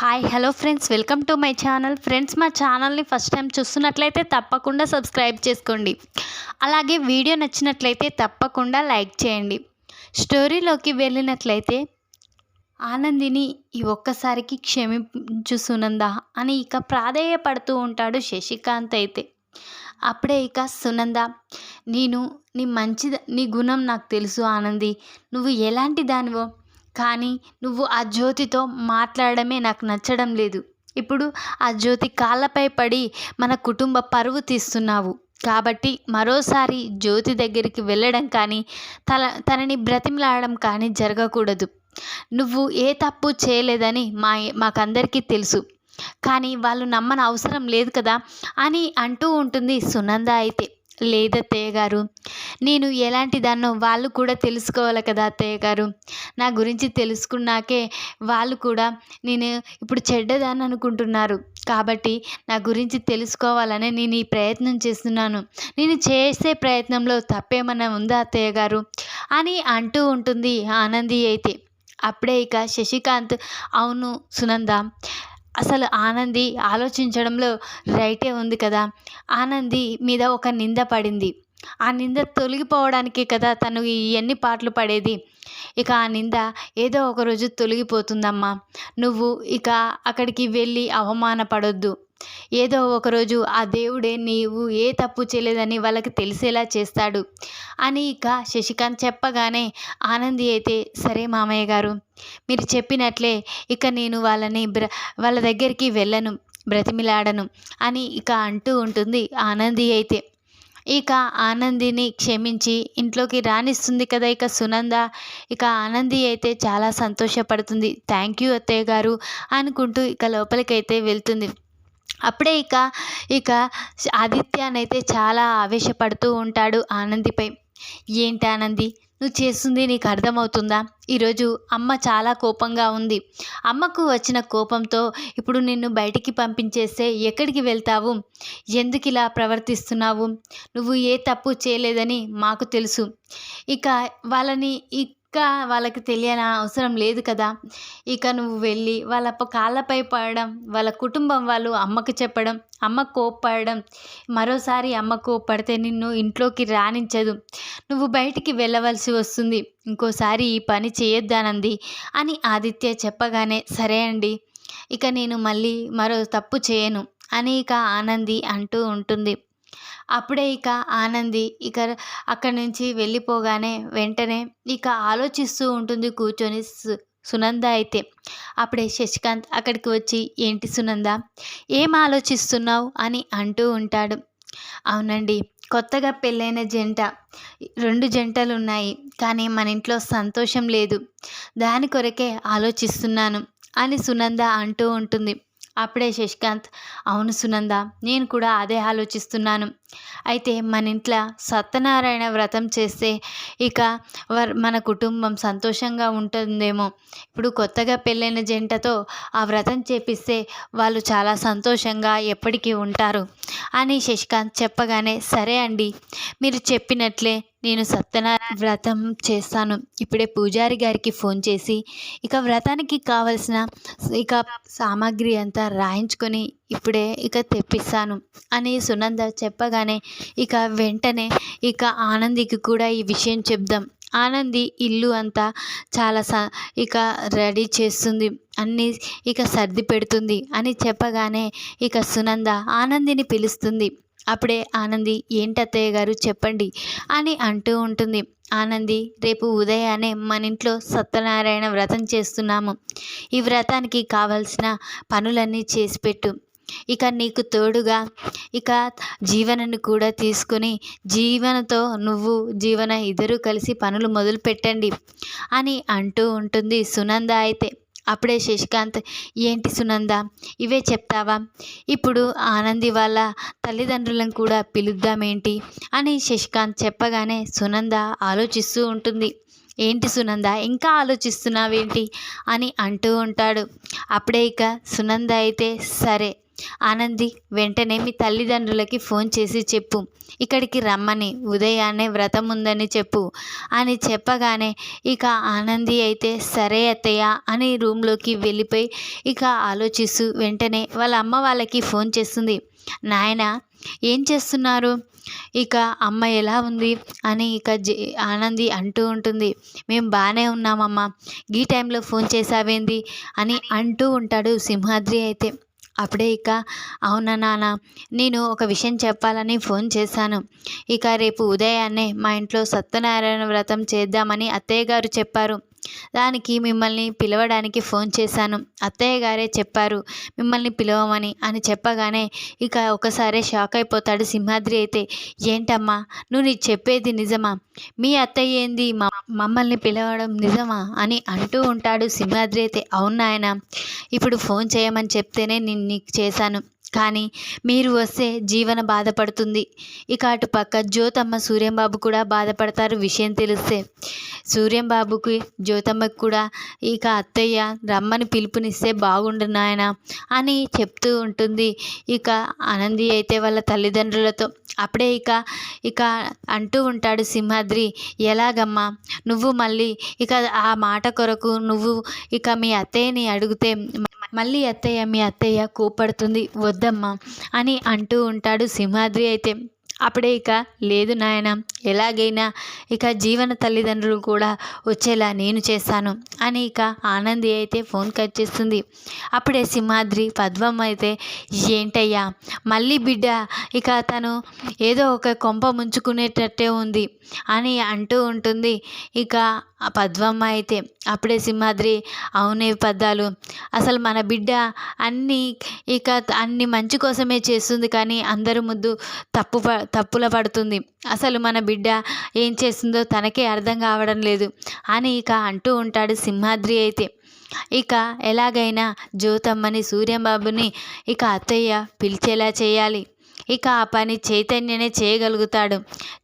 Hi hello friends welcome to my channel friends మా ఛానల్ని first time చూస్తున్నట్లయితే తప్పకుండా సబ్స్క్రైబ్ చేసుకోండి. అలాగే వీడియో నచ్చినట్లయితే తప్పకుండా లైక్ చేయండి. స్టోరీలోకి వెళ్ళినట్లయితే ఆనందిని ఈ ఒక్కసారికి క్షమించు సునంద అని ఇక ప్రాధేయపడుతూ ఉంటాడు శశికాంత్ అయితే. అప్పుడే ఇక సునంద నేను నీ మంచి నీ గుణం నాకు తెలుసు ఆనంది. నువ్వు ఎలాంటి దానివో కానీ నువ్వు ఆ జ్యోతితో మాట్లాడడమే నాకు నచ్చడం లేదు. ఇప్పుడు ఆ జ్యోతి కాళ్ళపై పడి మన కుటుంబ పరువు తీస్తున్నావు. కాబట్టి మరోసారి జ్యోతి దగ్గరికి వెళ్ళడం కానీ తల తనని బ్రతిమలాడడం కానీ జరగకూడదు. నువ్వు ఏ తప్పు చేయలేదని మా మాకందరికీ తెలుసు. కానీ వాళ్ళు నమ్మని అవసరం లేదు కదా అని అంటూ ఉంటుంది సునంద అయితే. లేదత్తయ్య గారు? నేను ఎలాంటి దాన్నో వాళ్ళు కూడా తెలుసుకోవాలి కదా అత్తయ్య గారు. నా గురించి తెలుసుకున్నాకే వాళ్ళు కూడా నేను ఇప్పుడు చెడ్డదాన్ని అనుకుంటున్నారు. కాబట్టి నా గురించి తెలుసుకోవాలని నేను ఈ ప్రయత్నం చేస్తున్నాను. నేను చేసే ప్రయత్నంలో తప్పేమన్నా ఉందా అత్తయ్య గారు? అని అంటూ ఉంటుంది ఆనంది అయితే. అప్పుడే ఇక శశికాంత్ అవును సునంద అసలు ఆనంది ఆలోచించడంలో రైటే ఉంది కదా. ఆనంది మీద ఒక నింద పడింది. ఆ నింద తొలగిపోవడానికే కదా తను ఇవన్నీ పాటలు పడేది. ఇక ఆ నింద ఏదో ఒకరోజు తొలగిపోతుందమ్మా. నువ్వు ఇక అక్కడికి వెళ్ళి అవమానపడొద్దు. ఏదో ఒకరోజు ఆ దేవుడే నీవు ఏ తప్పు చేయలేదని వాళ్ళకి తెలిసేలా చేస్తాడు అని ఇక శశికాంత్ చెప్పగానే ఆనంది అయితే సరే మామయ్య గారు మీరు చెప్పినట్లే ఇక నేను వాళ్ళని బ్ర వాళ్ళ దగ్గరికి వెళ్ళను బ్రతిమిలాడను అని ఇక అంటూ ఉంటుంది ఆనంది అయితే. ఇక ఆనందిని క్షమించి ఇంట్లోకి రానిస్తుంది కదా ఇక సునంద. ఇక ఆనంది అయితే చాలా సంతోషపడుతుంది. థ్యాంక్ యూ అత్తయ్య గారు అనుకుంటూ ఇక లోపలికైతే వెళ్తుంది. అప్పుడే ఇక ఇక ఆదిత్యనైతే చాలా ఆవేశపడుతూ ఉంటాడు ఆనందిపై. ఏంటి ఆనంది? నువ్వు చేస్తుంది నీకు అర్థమవుతుందా? ఈరోజు అమ్మ చాలా కోపంగా ఉంది. అమ్మకు వచ్చిన కోపంతో ఇప్పుడు నిన్ను బయటికి పంపించేస్తే ఎక్కడికి వెళ్తావు? ఎందుకు ఇలా ప్రవర్తిస్తున్నావు? నువ్వు ఏ తప్పు చేయలేదని మాకు తెలుసు. ఇక వాళ్ళని ఈ ఇంకా వాళ్ళకి తెలియని అవసరం లేదు కదా. ఇక నువ్వు వెళ్ళి వాళ్ళ కాళ్ళపై పడడం వాళ్ళ కుటుంబం వాళ్ళు అమ్మకు చెప్పడం అమ్మ కోప్పడడం మరోసారి అమ్మ కోప్పడితే నిన్ను ఇంట్లోకి రాణించదు నువ్వు బయటికి వెళ్ళవలసి వస్తుంది. ఇంకోసారి ఈ పని చేయొద్దానంది అని ఆదిత్య చెప్పగానే సరే అండి ఇక నేను మళ్ళీ మరో తప్పు చేయను అని ఇక ఆనంది అంటూ ఉంటుంది. అప్పుడే ఇక ఆనంది ఇక అక్కడి నుంచి వెళ్ళిపోగానే వెంటనే ఇక ఆలోచిస్తూ ఉంటుంది కూర్చొని సు సునంద అయితే. అప్పుడే శశికాంత్ అక్కడికి వచ్చి ఏంటి సునంద? ఏం ఆలోచిస్తున్నావు? అని అంటూ ఉంటాడు. అవునండి కొత్తగా పెళ్ళైన జంట రెండు జంటలు ఉన్నాయి కానీ మన ఇంట్లో సంతోషం లేదు. దాని కొరకే ఆలోచిస్తున్నాను అని సునంద అంటూ ఉంటుంది. అప్పుడే శశికాంత్ అవును సునంద నేను కూడా అదే ఆలోచిస్తున్నాను. అయితే మన ఇంట్లో సత్యనారాయణ వ్రతం చేస్తే ఇక వర్ మన కుటుంబం సంతోషంగా ఉంటుందేమో. ఇప్పుడు కొత్తగా పెళ్ళైన జంటతో ఆ వ్రతం చేపిస్తే వాళ్ళు చాలా సంతోషంగా ఎప్పటికీ ఉంటారు. అని శశికాంత్ చెప్పగానే సరే అండి మీరు చెప్పినట్లే నేను సత్యనారాయణ వ్రతం చేస్తాను. ఇప్పుడే పూజారి గారికి ఫోన్ చేసి ఇక వ్రతానికి కావలసిన ఇక సామాగ్రి అంతా రాయించుకొని ఇప్పుడే ఇక తెప్పిస్తాను అని సునంద చెప్పగానే ఇక వెంటనే ఇక ఆనందికి కూడా ఈ విషయం చెప్దాం. ఆనంది ఇల్లు అంతా చాలా స ఇక రెడీ చేస్తుంది అన్నీ ఇక సర్ది పెడుతుంది అని చెప్పగానే ఇక సునంద ఆనందిని పిలుస్తుంది. అప్పుడే ఆనంది ఏంటత్తయ్య గారు చెప్పండి అని అంటూ ఉంటుంది. ఆనంది రేపు ఉదయాన్నే మన ఇంట్లో సత్యనారాయణ వ్రతం చేస్తున్నాము. ఈ వ్రతానికి కావలసిన పనులన్నీ చేసి పెట్టు. ఇక నీకు తోడుగా ఇక జీవనని కూడా తీసుకుని జీవనతో నువ్వు జీవన ఇద్దరు కలిసి పనులు మొదలు పెట్టండి అని అంటూ ఉంటుంది సునంద అయితే. అప్పుడే శశికాంత్ ఏంటి సునంద ఇవే చెప్తావా? ఇప్పుడు ఆనంది వాళ్ళ తల్లిదండ్రులను కూడా పిలుద్దామేంటి? అని శశికాంత్ చెప్పగానే సునంద ఆలోచిస్తూ ఉంటుంది. ఏంటి సునంద ఇంకా ఆలోచిస్తున్నావేంటి? అని అంటూ ఉంటాడు. అప్పుడే ఇక సునంద అయితే సరే ఆనంది వెంటనే మీ తల్లిదండ్రులకి ఫోన్ చేసి చెప్పు. ఇక్కడికి రమ్మని ఉదయాన్నే వ్రతం ఉందని చెప్పు. అని చెప్పగానే ఇక ఆనంది అయితే సరే అత్తయ్య అని రూమ్లోకి వెళ్ళిపోయి ఇక ఆలోచిస్తూ వెంటనే వాళ్ళ అమ్మ వాళ్ళకి ఫోన్ చేస్తుంది. నాయన ఏం చేస్తున్నారు? ఇక అమ్మ ఎలా ఉంది? అని ఇక జే ఆనంది అంటూ ఉంటుంది. మేము బాగానే ఉన్నామమ్మా ఈ టైంలో ఫోన్ చేసావేంది అని అంటూ ఉంటాడు సింహాద్రి అయితే. అప్పుడే ఇక అవునా నాన్న నేను ఒక విషయం చెప్పాలని ఫోన్ చేశాను. ఇక రేపు ఉదయాన్నే మా ఇంట్లో సత్యనారాయణ వ్రతం చేద్దామని అత్తయ్య గారు చెప్పారు. దానికి మిమ్మల్ని పిలవడానికి ఫోన్ చేశాను. అత్తయ్య గారే చెప్పారు మిమ్మల్ని పిలవమని అని చెప్పగానే ఇక ఒకసారి షాక్ అయిపోతాడు సింహాద్రి అయితే. ఏంటమ్మా నువ్వు నీ చెప్పేది నిజమా? మీ అత్తయ్య ఏంది? మమ్మల్ని పిలవడం నిజమా? అని అంటూ ఉంటాడు సింహాద్రి అయితే. అవును ఆయన ఇప్పుడు ఫోన్ చేయమని చెప్తేనే నేను నీకు చేశాను. కానీ మీరు వస్తే జీవన బాధపడుతుంది. ఇక అటు పక్క జ్యోతమ్మ సూర్యంబాబు కూడా బాధపడతారు విషయం తెలిస్తే. సూర్యంబాబుకి జ్యోతమ్మకి కూడా ఇక అత్తయ్య రమ్మని పిలుపునిస్తే బాగుండు నాయన అని చెప్తూ ఉంటుంది. ఇక ఆనంది అయితే వాళ్ళ తల్లిదండ్రులతో అప్పుడే ఇక ఇక అంటూ ఉంటాడు సింహాద్రి ఎలాగమ్మా నువ్వు మళ్ళీ ఇక ఆ మాట కొరకు నువ్వు ఇక మీ అత్తయ్యని అడిగితే మళ్ళీ అత్తయ్య మీ అత్తయ్య కోపడుతుంది వద్దమ్మా అని అంటూ ఉంటాడు సింహాద్రి అయితే. అప్పుడే ఇక లేదు నాయన ఎలాగైనా ఇక జీవన తల్లిదండ్రులు కూడా వచ్చేలా నేను చేస్తాను అని ఇక ఆనంది అయితే ఫోన్ కట్ చేస్తుంది. అప్పుడే సింహాద్రి పద్మం అయితే ఏంటయ్యా మళ్ళీ బిడ్డ ఇక తను ఏదో ఒక కొంప ముంచుకునేటట్టే ఉంది అని అంటూ ఉంటుంది. ఇక ఆ పద్మమ్మ అయితే అప్పుడే సింహాద్రి అవునే పద్దాలు అసలు మన బిడ్డ అన్ని ఇక అన్ని మంచి కోసమే చేస్తుంది కానీ అందరి ముద్దు తప్పు తప్పుల పడుతుంది. అసలు మన బిడ్డ ఏం చేస్తుందో తనకే అర్థం కావడం లేదు. అని ఇక అంటూ ఉంటాడు సింహాద్రి అయితే. ఇక ఎలాగైనా జ్యోతమ్మని సూర్యంబాబుని ఇక అత్తయ్య పిలిచేలా చేయాలి. ఇక ఆ పని చైతన్యనే చేయగలుగుతాడు.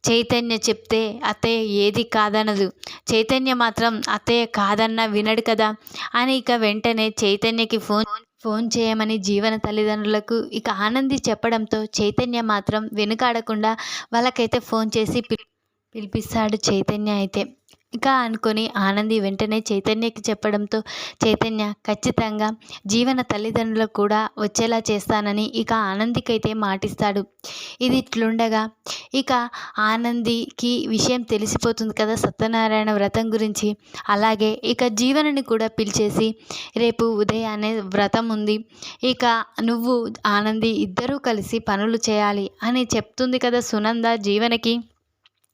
చైతన్య చెప్తే అత్తయ్య ఏది కాదనదు. చైతన్య మాత్రం అత్తయ్య కాదన్నా వినడు కదా అని ఇక వెంటనే చైతన్యకి ఫోన్ ఫోన్ చేయమని జీవన తల్లిదండ్రులకు ఇక ఆనంది చెప్పడంతో చైతన్య మాత్రం వెనుకాడకుండా వాళ్ళకైతే ఫోన్ చేసి పిలిపిస్తాడు చైతన్య అయితే. ఇక అనుకొని ఆనంది వెంటనే చైతన్యకి చెప్పడంతో చైతన్య ఖచ్చితంగా. జీవన తల్లిదండ్రులకు కూడా వచ్చేలా చేస్తానని ఇక ఆనందికైతే మాటిస్తాడు. ఇది ఇట్లుండగా ఇక ఆనందికి విషయం తెలిసిపోతుంది కదా సత్యనారాయణ వ్రతం గురించి. అలాగే ఇక జీవనని కూడా పిలిచేసి రేపు ఉదయాన్నే వ్రతం ఉంది. ఇక నువ్వు ఆనంది ఇద్దరూ కలిసి పనులు చేయాలి అని చెప్తుంది కదా సునంద జీవనకి.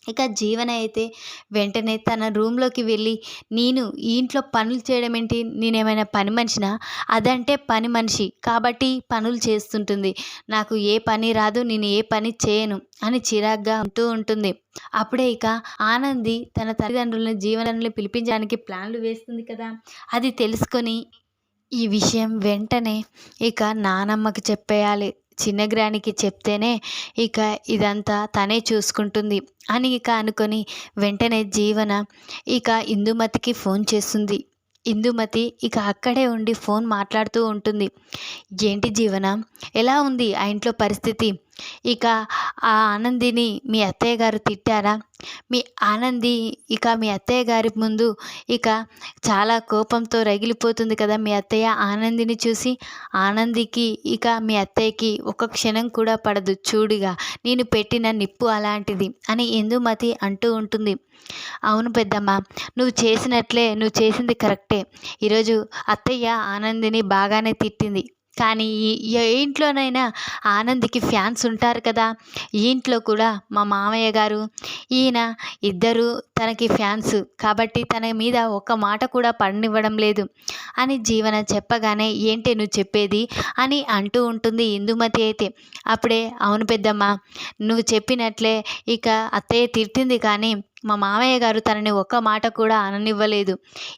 ఇక జీవన అయితే వెంటనే తన రూమ్లోకి వెళ్ళి నేను ఈ ఇంట్లో పనులు చేయడం ఏంటి నేనేమైనా పని మనిషినా? అదంటే పని మనిషి. కాబట్టి పనులు చేస్తుంటుంది. నాకు ఏ పని రాదు నేను ఏ పని చేయను అని చిరాగ్గా ఉంటూ ఉంటుంది. అప్పుడే ఇక ఆనంది తన తల్లిదండ్రులను జీవనాన్ని పిలిపించడానికి ప్లాన్లు వేస్తుంది కదా? అది తెలుసుకొని ఈ విషయం వెంటనే ఇక నానమ్మకి చెప్పేయాలి. చిన్నగ్రానికి చెప్తేనే ఇక ఇదంతా తనే చూసుకుంటుంది. అని ఇక అనుకొని వెంటనే జీవన ఇక ఇందుమతికి ఫోన్ చేస్తుంది. ఇందుమతి ఇక అక్కడే ఉండి ఫోన్ మాట్లాడుతూ ఉంటుంది. ఏంటి జీవన? ఎలా ఉంది ఆ ఇంట్లో పరిస్థితి? ఇక ఆ ఆనందిని మీ అత్తయ్య గారు తిట్టారా? మీ ఆనంది ఇక మీ అత్తయ్య గారి ముందు ఇక చాలా కోపంతో రగిలిపోతుంది కదా మీ అత్తయ్య ఆనందిని చూసి. ఆనందికి ఇక మీ అత్తయ్యకి ఒక క్షణం కూడా పడదు. చూడుగా నేను పెట్టిన నిప్పు అలాంటిది అని ఇందుమతి అంటూ ఉంటుంది. అవును పెద్దమ్మ నువ్వు చేసినట్లే నువ్వు చేసింది కరెక్టే. ఈరోజు అత్తయ్య ఆనందిని బాగానే తిట్టింది. కానీ ఏ ఇంట్లోనైనా ఆనంద్కి ఫ్యాన్స్ ఉంటారు కదా. ఈ ఇంట్లో కూడా మా మామయ్య గారు ఈయన ఇద్దరు తనకి ఫ్యాన్స్. కాబట్టి తన మీద ఒక్క మాట కూడా పడనివ్వడం లేదు. అని జీవన చెప్పగానే ఏంటి నువ్వు చెప్పేది? అని అంటూ ఉంటుంది ఇందుమతి అయితే. అప్పుడే అవును పెద్దమ్మ నువ్వు చెప్పినట్లే ఇక అత్తయ్య తిట్టింది కానీ మా మామయ్య గారు తనని ఒక్క మాట కూడా అననివ్వలేదు.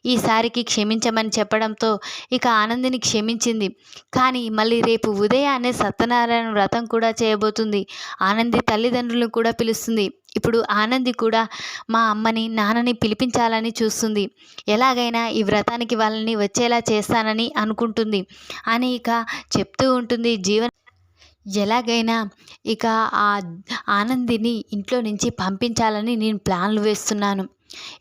ఈసారికి క్షమించమని చెప్పడంతో ఇక ఆనందిని క్షమించింది. కానీ మళ్ళీ రేపు ఉదయాన్నే సత్యనారాయణ వ్రతం కూడా చేయబోతుంది. ఆనంది తల్లిదండ్రులను కూడా పిలుస్తుంది. ఇప్పుడు ఆనంది కూడా మా అమ్మని నాన్నని పిలిపించాలని చూస్తుంది. ఎలాగైనా ఈ వ్రతానికి వాళ్ళని వచ్చేలా చేస్తానని అనుకుంటుంది. అని ఇక చెప్తూ ఉంటుంది జీవన. ఎలాగైనా ఇక ఆ ఆనందిని ఇంట్లో నుంచి పంపించాలని నేను ప్లాన్లు వేస్తున్నాను.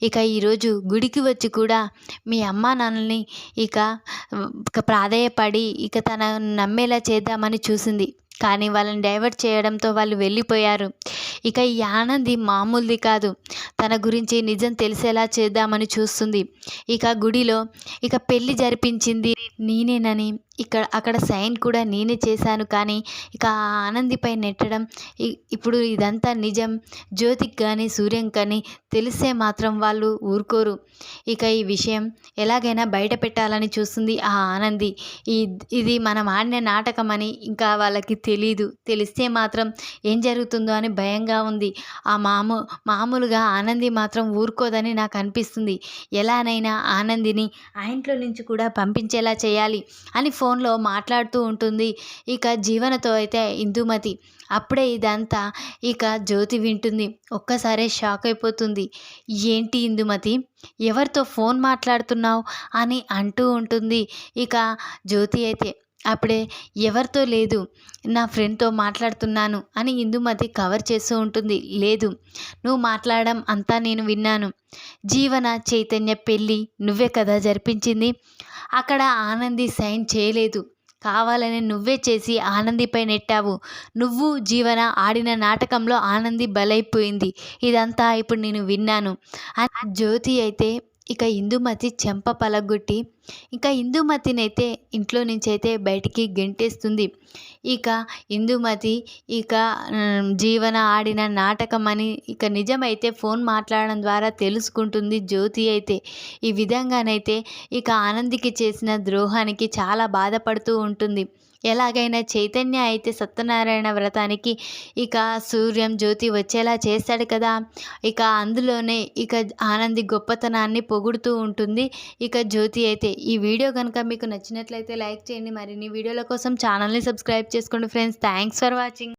ఇక ఈరోజు గుడికి వచ్చి కూడా మీ అమ్మా నాన్నని ఇక ఇక ప్రాధేయపడి ఇక తన నమ్మేలా చేద్దామని చూసింది. కానీ వాళ్ళని డైవర్ట్ చేయడంతో వాళ్ళు వెళ్ళిపోయారు. ఇక ఈ ఆనంది మామూలుది కాదు. తన గురించి నిజం తెలిసేలా చేద్దామని చూస్తుంది. ఇక గుడిలో ఇక పెళ్ళి జరిపించింది నేనేనని ఇక్కడ అక్కడ సైన్ కూడా నేనే చేశాను. కానీ ఇక ఆ ఆనందిపై నెట్టడం ఇ- ఇప్పుడు ఇదంతా నిజం. జ్యోతికి కానీ సూర్యం కానీ తెలిస్తే మాత్రం వాళ్ళు ఊరుకోరు. ఇక ఈ విషయం ఎలాగైనా బయట పెట్టాలని చూస్తుంది ఆ ఆనంది. ఈ ఇది మనం ఆడిన నాటకం అని ఇంకా వాళ్ళకి తెలీదు. తెలిస్తే మాత్రం ఏం జరుగుతుందో అని భయంగా ఉంది. ఆ మాము మామూలుగా ఆనంది మాత్రం ఊరుకోదని నాకు అనిపిస్తుంది. ఎలానైనా ఆనందిని ఆ ఇంట్లో నుంచి కూడా పంపించేలా చేయాలి అని ఫోన్లో మాట్లాడుతూ ఉంటుంది. ఇక జీవనతో అయితే ఇందుమతి. అప్పుడే ఇదంతా ఇక జ్యోతి వింటుంది. ఒక్కసారే షాక్ అయిపోతుంది. ఏంటి ఇందుమతి? ఎవరితో ఫోన్ మాట్లాడుతున్నావు? అని అంటూ ఉంటుంది. ఇక జ్యోతి అయితే అప్పుడే ఎవరితో లేదు? నా ఫ్రెండ్తో మాట్లాడుతున్నాను అని ఇందుమతి కవర్ చేస్తూ ఉంటుంది. లేదు నువ్వు మాట్లాడడం అంతా నేను విన్నాను. జీవన చైతన్య పెళ్ళి నువ్వే కదా జరిపించింది. అక్కడ ఆనంది సైన్ చేయలేదు. కావాలని నువ్వే చేసి ఆనందిపై నెట్టావు నువ్వు జీవన ఆడిన నాటకంలో ఆనంది బలైపోయింది. ఇదంతా ఇప్పుడు నేను విన్నాను. జ్యోతి అయితే ఇక ఇందుమతి చెంప పలగొట్టి ఇంకా ఇందుమతినైతే అయితే ఇంట్లో నుంచి అయితే బయటికి గెంటేస్తుంది. ఇక ఇందుమతి ఇక జీవన ఆడిన నాటకం అని ఇక నిజమైతే ఫోన్ మాట్లాడడం ద్వారా తెలుసుకుంటుంది జ్యోతి అయితే. ఈ విధంగానైతే ఇక ఆనందికి చేసిన ద్రోహానికి చాలా బాధపడుతూ ఉంటుంది. ఎలాగైనా చైతన్య అయితే సత్యనారాయణ వ్రతానికి ఇక సూర్యం జ్యోతి వచ్చేలా చేస్తాడు కదా. ఇక అందులోనే ఇక ఆనంది గొప్పతనాన్ని పొగుడుతూ ఉంటుంది. ఇక జ్యోతి అయితే ఈ వీడియో కనుక మీకు నచ్చినట్లయితే లైక్ చేయండి. మరిన్ని వీడియోల కోసం ఛానల్ని సబ్స్క్రైబ్ చేసుకోండి ఫ్రెండ్స్. Thanks for watching.